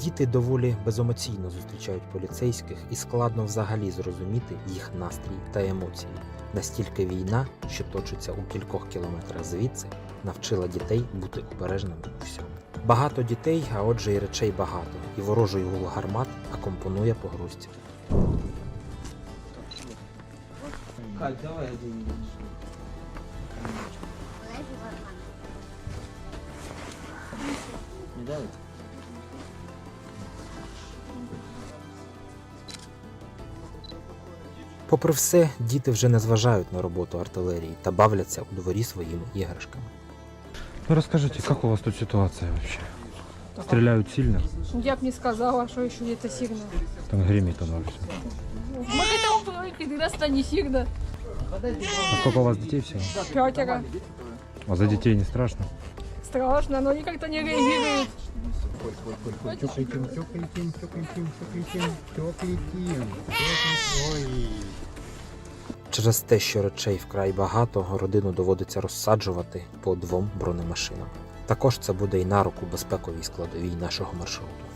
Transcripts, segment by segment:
Діти доволі беземоційно зустрічають поліцейських і складно взагалі зрозуміти їх настрій та емоції. Настільки війна, що точиться у кількох кілометрах звідси, навчила дітей бути обережними у всьому. Багато дітей, а отже, і речей багато, і ворожий гул гармат акомпонує погрузці. Кать, давай один Не давит? Попри все, діти вже не зважають на роботу артилерії та бавляться у дворі своїми іграшками. Ну расскажите, как у вас тут ситуация вообще? Стреляют сильно? Я б не сказала, що ще где-то сильно. Там гремит оно все. Мы к этому привыкли, раз это не сильно. А сколько у вас детей всего? Пятеро. А за детей не страшно? Страшно, но они как-то не. Ой. Через те, що речей вкрай багато, родину доводиться розсаджувати по двом бронемашинам. Також це буде і на руку безпековій складовій нашого маршруту.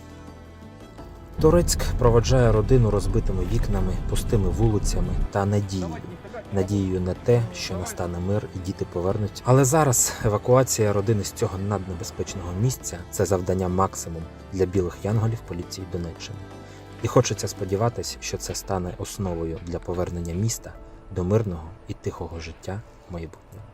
Турецьк проводжає родину розбитими вікнами, пустими вулицями та надією. Надією на те, що настане мир і діти повернуться. Але зараз евакуація родини з цього наднебезпечного місця це завдання максимум для білих янголів поліції Донеччини. І хочеться сподіватись, що це стане основою для повернення міста до мирного і тихого життя в майбутньому.